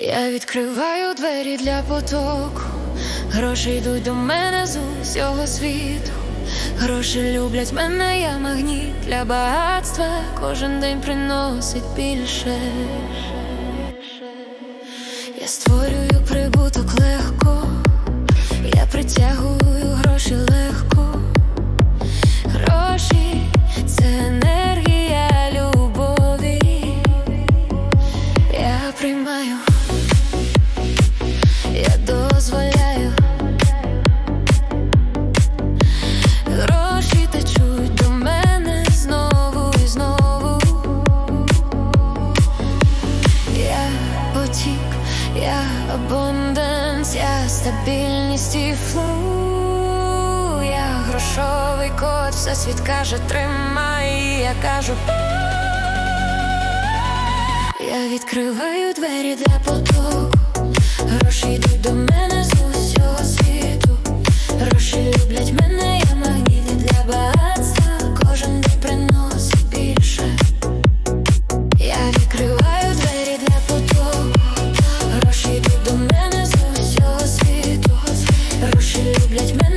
Я відкриваю двері для потоку, гроші йдуть до мене з усього світу. Гроші люблять мене, я магніт для багатства. Кожен день приносить більше. Я створюю прибуток легко, я притягую потік, я абонденс, я стабільність і флоу Я грошовий кот, все світ каже, тримай, я кажу. Я відкриваю двері для потоку, lecz my